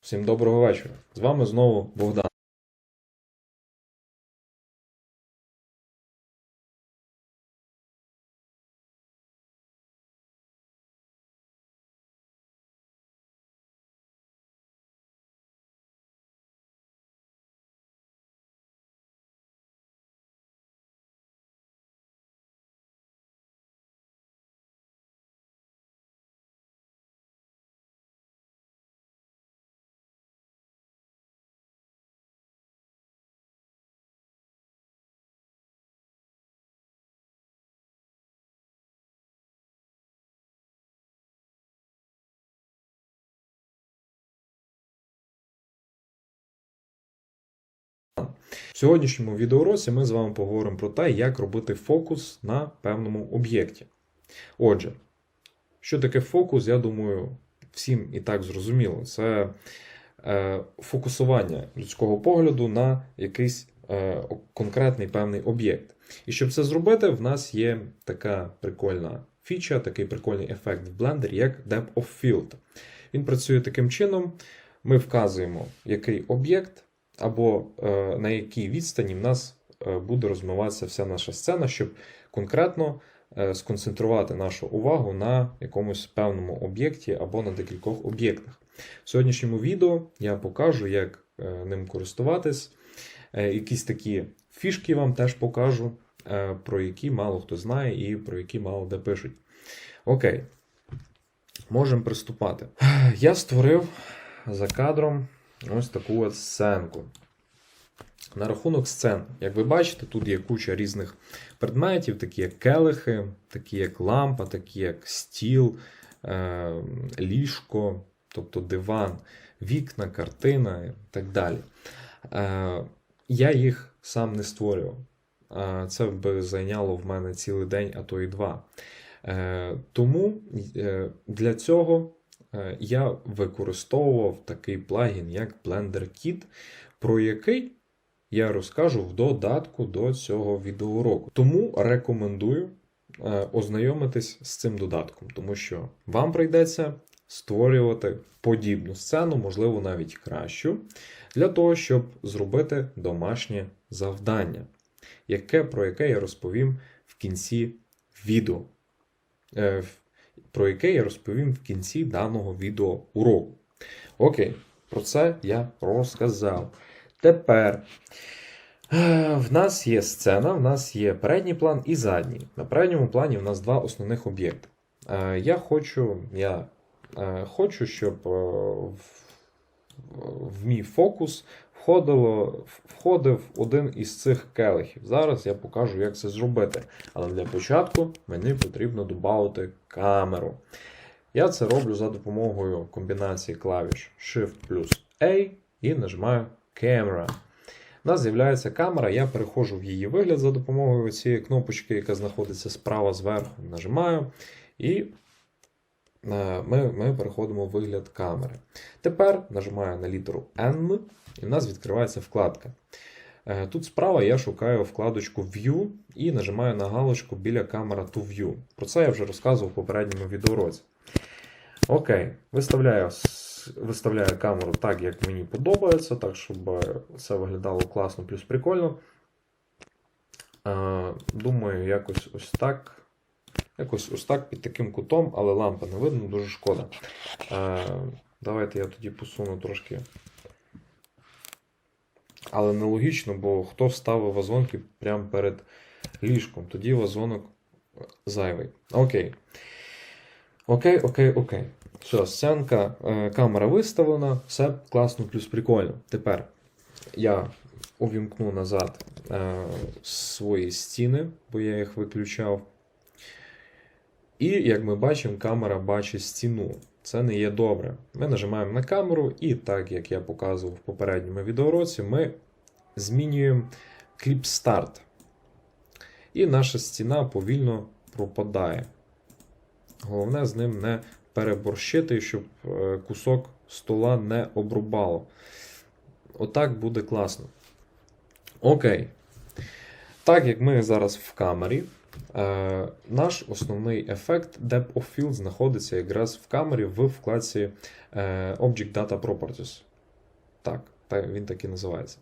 Всім доброго вечора. З вами знову Богдан. В сьогоднішньому відеоуроці ми з вами поговоримо про те, як робити фокус на певному об'єкті. Отже, що таке фокус, я думаю, всім і так зрозуміло. Це е, фокусування людського погляду на якийсь е, конкретний певний об'єкт. І щоб це зробити, в нас є така прикольна фіча, такий прикольний ефект в блендері, як Depth of Field. Він працює таким чином: ми вказуємо, який об'єкт або е, на якій відстані в нас е, буде розмиватися вся наша сцена, щоб конкретно е, сконцентрувати нашу увагу на якомусь певному об'єкті або на декількох об'єктах. В сьогоднішньому відео я покажу, як ним користуватись. Якісь такі фішки вам теж покажу, про які мало хто знає і про які мало де пишуть. Окей, можемо приступати. Я створив за кадром ось таку от сценку. На рахунок сцен, як ви бачите, тут є куча різних предметів, такі як келихи, такі як лампа, такі як стіл, е, ліжко, тобто диван, вікна, картина і так далі. Е, я їх сам не створював. Е, Це би зайняло в мене цілий день, а то і два. Тому для цього я використовував такий плагін, як Blender Kit, про який я розкажу в додатку до цього відеоуроку. Тому рекомендую е, ознайомитись з цим додатком, тому що вам прийдеться створювати подібну сцену, можливо, навіть кращу, для того, щоб зробити домашнє завдання, яке, про яке я розповім в кінці відео. Е, Про яке я розповім в кінці даного відеоуроку. Окей, про це я розказав. Тепер е, в нас є сцена, в нас є передній план і задній. На передньому плані в нас два основних об'єкти. Е, Я хочу, я е, хочу, щоб в мій фокус входило, входив один із цих келихів. Зараз я покажу, як це зробити. Але для початку мені потрібно додати камеру. Я це роблю за допомогою комбінації клавіш Shift плюс A і нажимаю Camera. У нас з'являється камера, я переходжу в її вигляд за допомогою цієї кнопочки, яка знаходиться справа зверху. Нажимаю, і ми, ми переходимо в вигляд камери. Тепер нажимаю на літеру N, і в нас відкривається вкладка. Е, Тут справа я шукаю вкладочку View і нажимаю на галочку біля камера to View. Про це я вже розказував в попередньому відеоуроці. Окей, виставляю, виставляю камеру так, як мені подобається, так, щоб е, все виглядало класно плюс прикольно. Е, Думаю, якось ось так. Якось ось так під таким кутом, але лампа не видно, дуже шкода. Е, Давайте я тоді посуну трошки. Але нелогічно, бо хто вставив вазонки прямо перед ліжком, тоді вазонок зайвий. Окей. Окей, окей, окей. Все, сценка, е, камера виставлена, все класно, плюс прикольно. Тепер я увімкну назад е, свої стіни, бо я їх виключав. І, як ми бачимо, камера бачить стіну. Це не є добре. Ми нажимаємо на камеру, і так як я показував в попередньому відеоуроці, ми змінюємо кліп старт. І наша стіна повільно пропадає. Головне з ним не переборщити, щоб е, кусок стола не обрубало. Отак буде класно. Окей. Так як ми зараз в камері, е, наш основний ефект Depth of Field знаходиться якраз в камері в вкладці е, Object Data Properties. Так, він так і називається.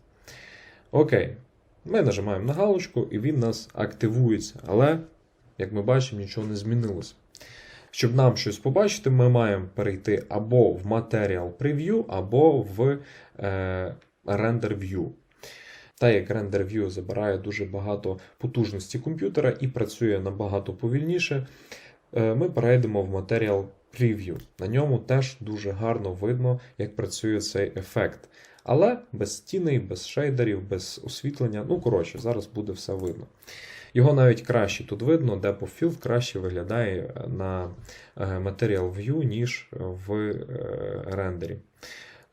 Окей. Ми нажимаємо на галочку, і він нас активується. Але, як ми бачимо, нічого не змінилося. Щоб нам щось побачити, ми маємо перейти або в Material Preview, або в е, Render View. Та як Render View забирає дуже багато потужності комп'ютера і працює набагато повільніше, е, ми перейдемо в Material Preview. На ньому теж дуже гарно видно, як працює цей ефект. Але без тіней, без шейдерів, без освітлення. Ну, коротше, зараз буде все видно. Його навіть краще тут видно, of Field краще виглядає на е, Material View, ніж в е, рендері.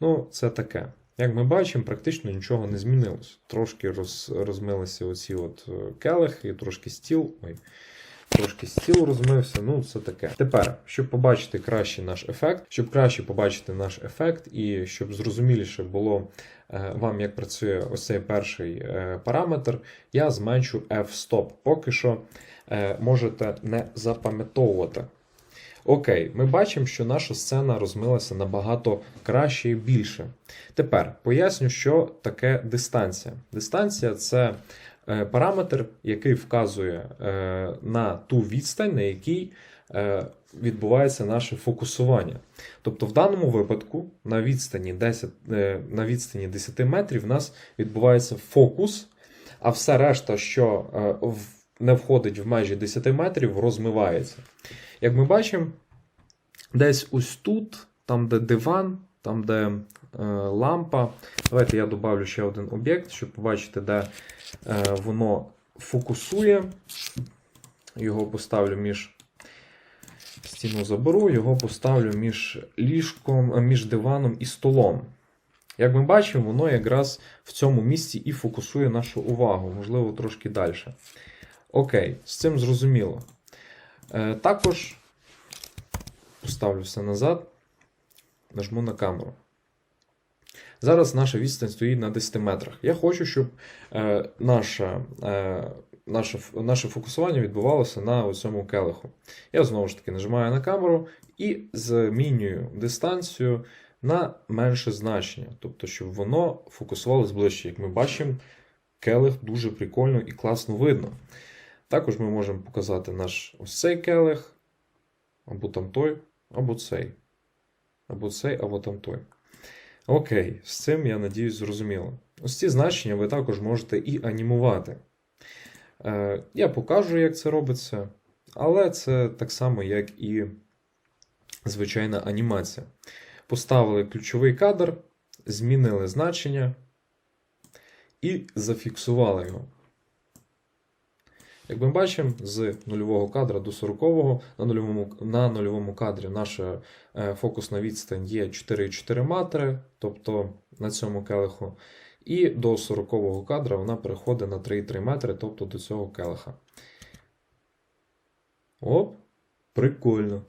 Ну, це таке. Як ми бачимо, практично нічого не змінилось. Трошки роз, розмилися оці от е, келихи, трошки стіл. Ой, трошки стіл розмився. Ну, це таке. Тепер, щоб побачити краще наш ефект, щоб краще побачити наш ефект, і щоб зрозуміліше було е, вам, як працює ось цей перший е, параметр, я зменшу f-stop. Поки що можете не запам'ятовувати. Окей, ми бачимо, що наша сцена розмилася набагато краще і більше. Тепер поясню, що таке дистанція. Дистанція це е, параметр, який вказує е, на ту відстань, на якій е, відбувається наше фокусування. Тобто, в даному випадку на відстані 10, е, на відстані 10 метрів у нас відбувається фокус, а все решта, що в- не входить в межі 10 метрів, розмивається. Як ми бачимо, десь ось тут, там, де диван, там, де е, лампа. Давайте я добавлю ще один об'єкт, щоб побачити, де е, воно фокусує. Його поставлю між стіну заберу, його поставлю між ліжком, е, між диваном і столом. Як ми бачимо, воно якраз в цьому місці і фокусує нашу увагу, можливо, трошки далі. Окей, з цим зрозуміло. Е, також поставлю все назад, нажму на камеру. Зараз наша відстань стоїть на 10 метрах. Я хочу, щоб е, наше, е, наше, наше фокусування відбувалося на цьому келиху. Я знову ж таки нажимаю на камеру і змінюю дистанцію на менше значення. Тобто, щоб воно фокусувалось ближче. Як ми бачимо, келих дуже прикольно і класно видно. Також ми можемо показати наш ось цей келих, або там той, або цей. Або цей, або там той. Окей, з цим, я надіюсь, зрозуміло. Ось ці значення ви також можете і анімувати. Е, я покажу, як це робиться, але це так само, як і звичайна анімація. Поставили ключовий кадр, змінили значення і зафіксували його. Як ми бачимо, з нульового кадра до 40-го на нульовому, на нульовому кадрі наша е, фокусна відстань є 4,4 метри, тобто на цьому келиху. І до 40-го кадра вона переходить на 3,3 метри, тобто до цього келиха. Оп, прикольно.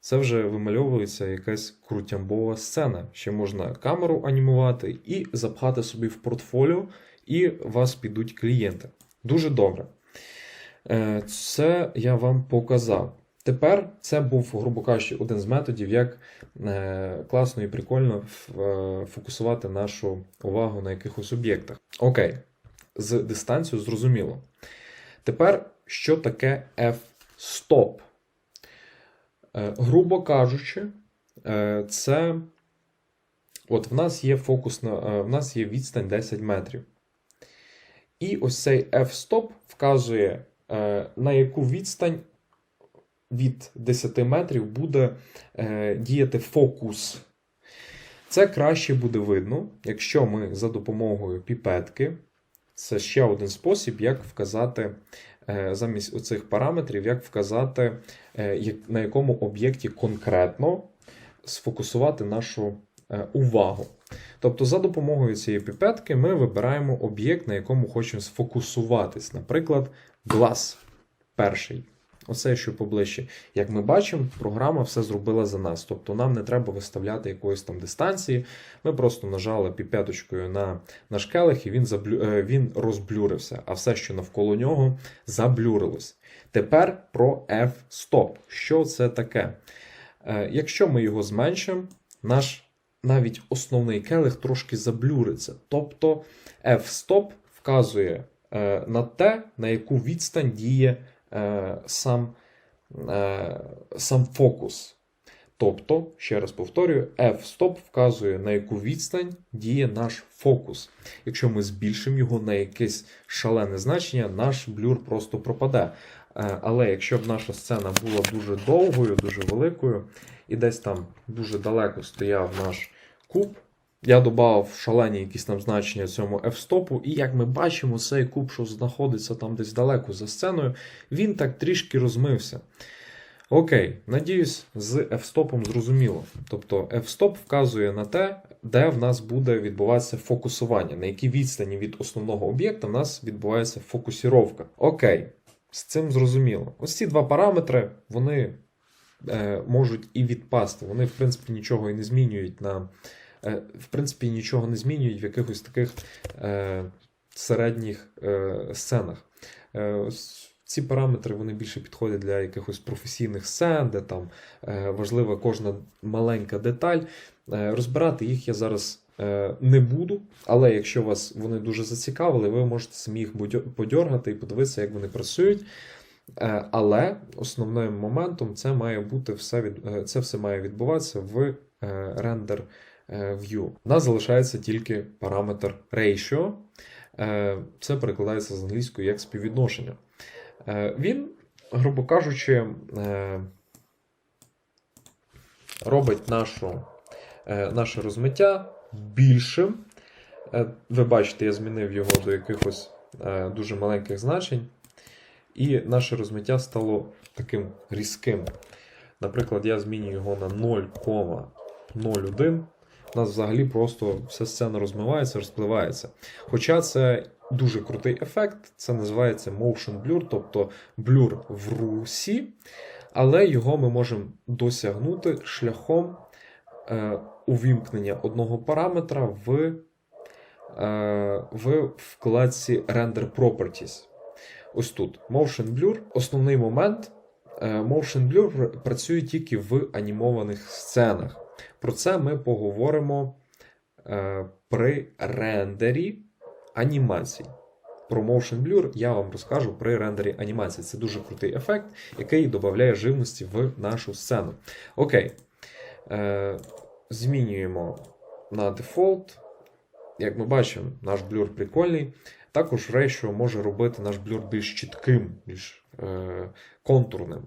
Це вже вимальовується якась крутямбова сцена. Ще можна камеру анімувати і запхати собі в портфоліо, і вас підуть клієнти. Дуже добре. Е, Це я вам показав. Тепер це був, грубо кажучи, один з методів, як е, класно і прикольно е, фокусувати нашу увагу на якихось об'єктах. Окей, з дистанцією зрозуміло. Тепер, що таке? Е, Грубо кажучи, це от в нас є фокус на, в нас є відстань 10 метрів. І ось цей f-stop вказує, на яку відстань від 10 метрів буде е, діяти фокус. Це краще буде видно, якщо ми за допомогою піпетки, це ще один спосіб, як вказати е, замість оцих параметрів, як вказати, е, на якому об'єкті конкретно сфокусувати нашу е, увагу. Тобто, за допомогою цієї піпетки ми вибираємо об'єкт, на якому хочемо сфокусуватись. Наприклад, глаз перший. Оце що поближче. Як ми бачимо, програма все зробила за нас. Тобто нам не треба виставляти якоїсь там дистанції. Ми просто нажали піпеточкою на наш келих і він, заблю... е, він розблюрився, а все, що навколо нього, заблюрилось. Тепер про F-stop. Що це таке? Е, Якщо ми його зменшимо, наш навіть основний келих трошки заблюриться. Тобто F-stop вказує е, на те, на яку відстань діє е, сам, е, сам фокус. Тобто, ще раз повторюю, F-stop вказує, на яку відстань діє наш фокус. Якщо ми збільшимо його на якесь шалене значення, наш блюр просто пропаде. Але якщо б наша сцена була дуже довгою, дуже великою, і десь там дуже далеко стояв наш куб, я додав шалені якісь там значення цьому F-стопу, і як ми бачимо, цей куб, що знаходиться там десь далеко за сценою, він так трішки розмився. Окей, надіюсь, з F-стопом зрозуміло. Тобто F-стоп вказує на те, де в нас буде відбуватися фокусування, на якій відстані від основного об'єкта в нас відбувається фокусіровка. Окей, з цим зрозуміло. Ось ці два параметри, вони е, можуть і відпасти. Вони, в принципі, нічого і не змінюють на. Е, в принципі, нічого не змінюють в якихось таких е, середніх е, сценах. Ці параметри вони більше підходять для якихось професійних сцен, де там важлива кожна маленька деталь. Розбирати їх я зараз не буду, але якщо вас вони дуже зацікавили, ви можете самі їх подьоргати і подивитися, як вони працюють. Але основним моментом це має бути все від, це все має відбуватися в рендер view. У нас залишається тільки параметр ratio. Е, Це перекладається з англійської як співвідношення. Е, Він, грубо кажучи, е, робить нашу, е, наше розмиття більшим. Е, Ви бачите, я змінив його до якихось е, дуже маленьких значень, і наше розмиття стало таким різким. Наприклад, я змінюю його на 0,01. У нас взагалі просто вся сцена розмивається, розпливається. Хоча це дуже крутий ефект, це називається motion blur, тобто блюр в русі, але його ми можемо досягнути шляхом е, увімкнення одного параметра в, е, в вкладці Render Properties. Ось тут Motion Blur. Основний момент. е, Motion Blur працює тільки в анімованих сценах. Про це ми поговоримо е, при рендері анімацій. Про Motion Blur я вам розкажу при рендері анімації. Це дуже крутий ефект, який додає живності в нашу сцену. Окей. Е, змінюємо на дефолт. Як ми бачимо, наш блюр прикольний. Також Ratio може робити наш блюр більш чітким, більш е, контурним.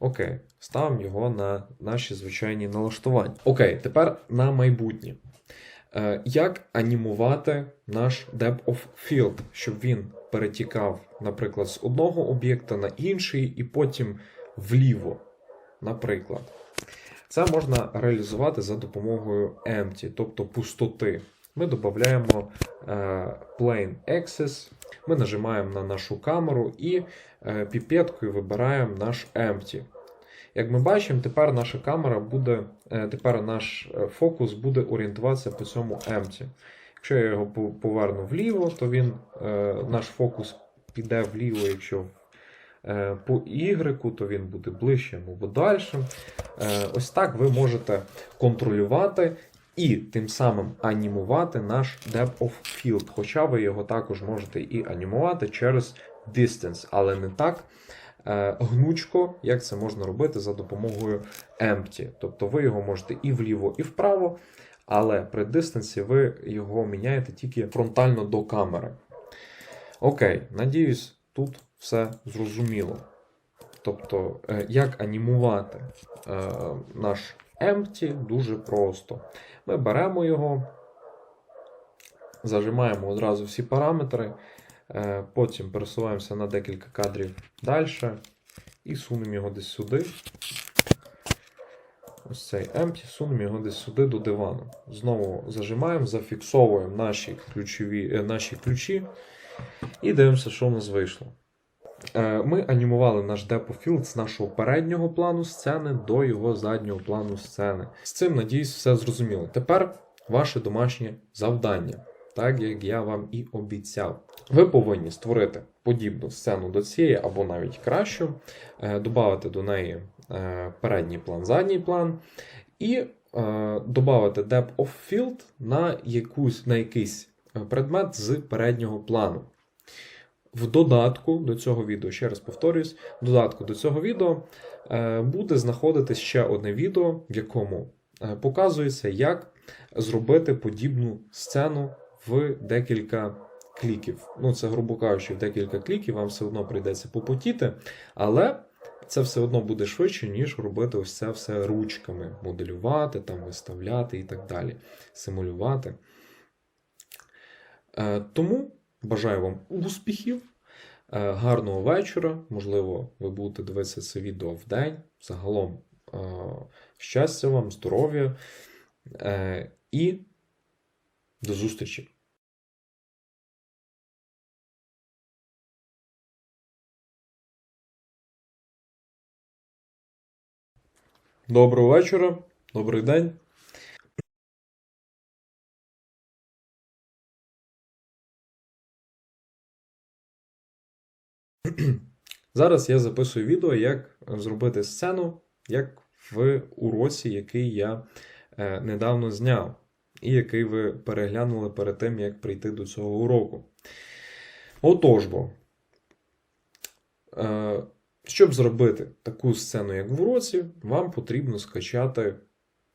Окей, ставимо його на наші звичайні налаштування. Окей, тепер на майбутнє. Е, як анімувати наш Depth of Field, щоб він перетікав, наприклад, з одного об'єкта на інший і потім вліво, наприклад. Це можна реалізувати за допомогою empty, тобто пустоти. Ми додаємо е, Plane Access, ми нажимаємо на нашу камеру і піпеткою вибираємо наш empty. Як ми бачимо, тепер наша камера буде, е, тепер наш е, фокус буде орієнтуватися по цьому empty. Якщо я його поверну вліво, то він, е, наш фокус піде вліво, якщо е, по Y, то він буде ближчим або дальшим. Е, Ось так ви можете контролювати і тим самим анімувати наш Depth of Field. Хоча ви його також можете і анімувати через Distance, але не так е, гнучко, як це можна робити за допомогою Empty. Тобто ви його можете і вліво, і вправо, але при дистанці ви його міняєте тільки фронтально до камери. Окей, надіюсь, тут все зрозуміло. Тобто, е, як анімувати е, наш empty дуже просто. Ми беремо його, зажимаємо одразу всі параметри, потім пересуваємося на декілька кадрів далі і сунемо його десь сюди. Ось цей empty, сунемо його десь сюди до дивану. Знову зажимаємо, зафіксовуємо наші, ключові, е, наші ключі і дивимося, що в нас вийшло. Е, Ми анімували наш of з нашого переднього плану сцени до його заднього плану сцени. З цим, надіюсь, все зрозуміло. Тепер ваше домашнє завдання, так як я вам і обіцяв. Ви повинні створити подібну сцену до цієї, або навіть кращу, е, додати до неї е, передній план, задній план, і е, додати depth of field на, якусь, на якийсь предмет з переднього плану. В додатку до цього відео, ще раз повторюсь, в додатку до цього відео буде знаходитись ще одне відео, в якому показується, як зробити подібну сцену в декілька кліків. Ну, це, грубо кажучи, в декілька кліків вам все одно прийдеться попотіти, але це все одно буде швидше, ніж робити ось це все ручками, моделювати, там, виставляти і так далі, симулювати. Е, Тому бажаю вам успіхів, е, гарного вечора. Можливо, ви будете дивитися це відео в день. Загалом е, щастя вам, здоров'я і до зустрічі! Доброго вечора, добрий день. Зараз я записую відео, як зробити сцену, як в уроці, який я е, недавно зняв, і який ви переглянули перед тим, як прийти до цього уроку. Отож бо, е, щоб зробити таку сцену, як в уроці, вам потрібно скачати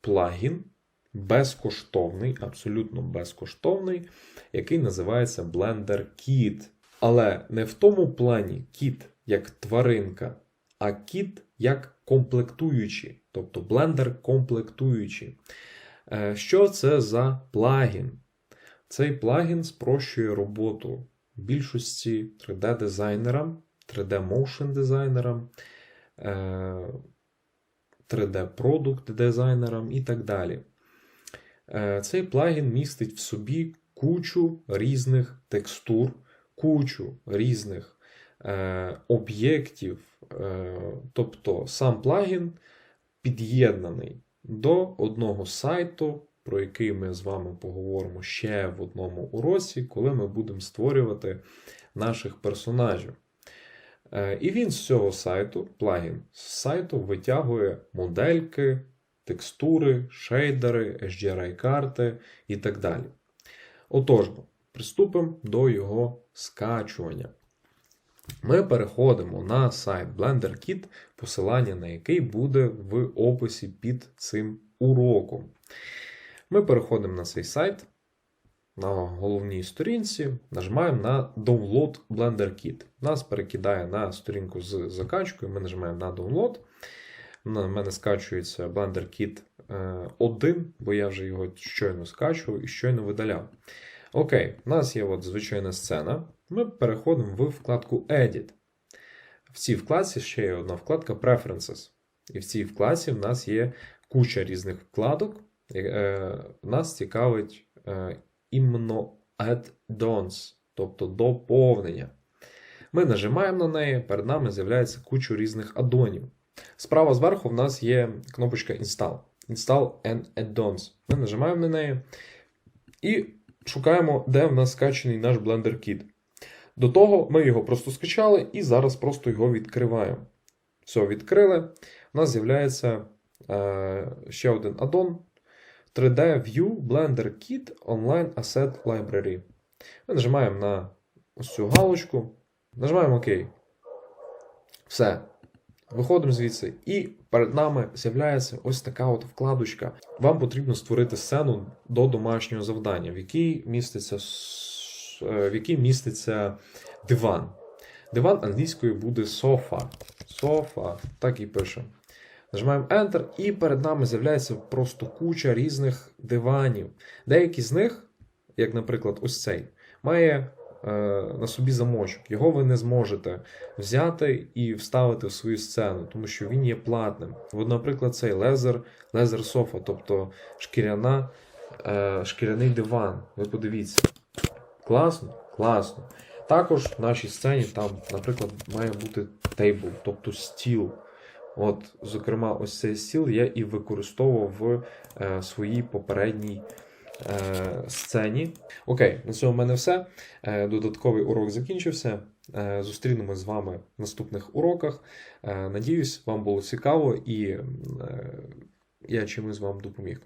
плагін безкоштовний, абсолютно безкоштовний, який називається Blender Kit. Але не в тому плані кіт як тваринка, а кіт як комплектуючий, тобто Blender комплектуючий. Е, Що це за плагін? Цей плагін спрощує роботу більшості 3D-дизайнерам, 3D-моушен дизайнерам, 3D-продукт дизайнерам і так далі. Е, Цей плагін містить в собі кучу різних текстур, кучу різних е, об'єктів. Е, тобто сам плагін під'єднаний до одного сайту, про який ми з вами поговоримо ще в одному уроці, коли ми будемо створювати наших персонажів. Е, І він з цього сайту, плагін з сайту витягує модельки, текстури, шейдери, HDRI-карти і так далі. Отож, приступимо до його скачування. Ми переходимо на сайт BlenderKit, посилання на який буде в описі під цим уроком. Ми переходимо на цей сайт. На головній сторінці нажимаємо на Download Blender Kit. Нас перекидає на сторінку з закачкою. Ми нажимаємо на Download. На мене скачується Blender Kit 1, бо я вже його щойно скачував і щойно видаляв. Окей, у нас є от звичайна сцена. Ми переходимо в вкладку Edit. В цій вкладці ще є одна вкладка Preferences. І в цій вкладці в нас є куча різних вкладок. Е, Нас цікавить е, іменно add-ons, тобто доповнення. Ми нажимаємо на неї, перед нами з'являється куча різних аддонів. Справа зверху в нас є кнопочка Install. Install and Add-ons. Ми нажимаємо на неї і шукаємо, де в нас скачаний наш Blender Kit. До того ми його просто скачали і зараз просто його відкриваємо. Все, відкрили. У нас з'являється е, ще один аддон 3D View Blender Kit Online Asset Library. Ми нажимаємо на ось цю галочку, нажимаємо ОК. Все. Виходимо звідси, і перед нами з'являється ось така от вкладочка. Вам потрібно створити сцену до домашнього завдання, в якій міститься, в якій міститься диван. Диван англійською буде софа. Софа, так і пишемо. Нажимаємо Enter, і перед нами з'являється просто куча різних диванів. Деякі з них, як, наприклад, ось цей, має е, на собі замочок. Його ви не зможете взяти і вставити в свою сцену, тому що він є платним. От, наприклад, цей лезер, лезер софа, тобто шкіряна, е, шкіряний диван. Ви подивіться. Класно? Класно. Також в нашій сцені там, наприклад, має бути тейбл, тобто стіл. От, зокрема, ось цей стіл я і використовував в е, своїй попередній е, сцені. Окей, на цьому в мене все. Е, додатковий урок закінчився. Е, зустрінемось з вами в наступних уроках. Е, надіюсь, вам було цікаво і е, я чимось вам допоміг.